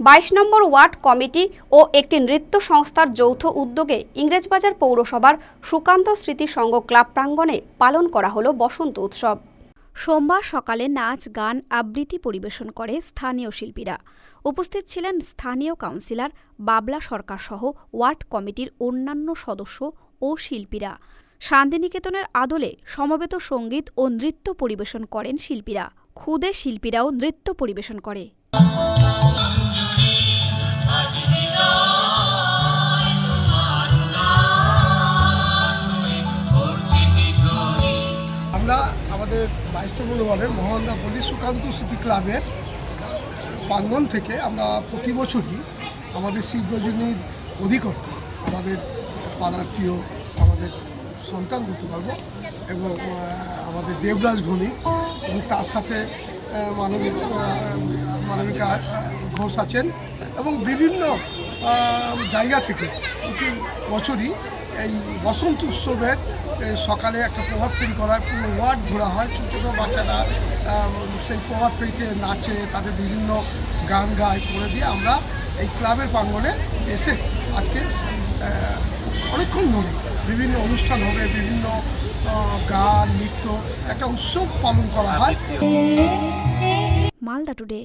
বাইশ নম্বর word committee ও একটি নৃত্য সংস্থার যৌথ উদ্যোগে ইংরেজবাজার পৌরসভার সুকান্ত স্মৃতি সংঘ ক্লাব প্রাঙ্গণে পালন করা হলো বসন্ত উৎসব। সোমবার সকালে নাচ, গান, আবৃত্তি পরিবেশন করে স্থানীয় শিল্পীরা। উপস্থিত ছিলেন স্থানীয় কাউন্সিলর, বাবলা সরকার সহ ওয়ার্ড কমিটির অন্যান্য সদস্য ও শিল্পীরা। শান্তিনিকেতনের আদলে সমবেত সংগীত ও নৃত্য পরিবেশন করেন শিল্পীরা। খুদে শিল্পীরাও নৃত্য পরিবেশন করে। আমরা আমাদের বাইশতম ওয়ার্ডের মহানন্দা পল্লী সুকান্ত স্মৃতি ক্লাবের প্রাঙ্গন থেকে আমরা প্রতি বছরই আমাদের শিবরজনীর অধিকর্তা, আমাদের পাড়ার প্রিয়, আমাদের সন্তান বলতে পারব, এবং আমাদের দেবরাজ ভৌমিক এবং তার সাথে মানবিক মানবিকা ঘোষ আছেন, এবং বিভিন্ন জায়গা থেকে প্রতি বছরই এই বসন্ত উৎসবের সকালে একটা প্রভাব ফেরি করা হয় পুরো ওয়ার্ড ঘোরা হয়। ছোটো ছোটো বাচ্চারা সেই প্রভাব ফেরিতে নাচে, তাদের বিভিন্ন গান গায়, করে দিয়ে আমরা এই ক্লাবের প্রাঙ্গণে এসে আজকে অনেকক্ষণ ধরে বিভিন্ন অনুষ্ঠান হবে, বিভিন্ন গান, নৃত্য, একটা উৎসব পালন করা হয়। মালদা টুডে।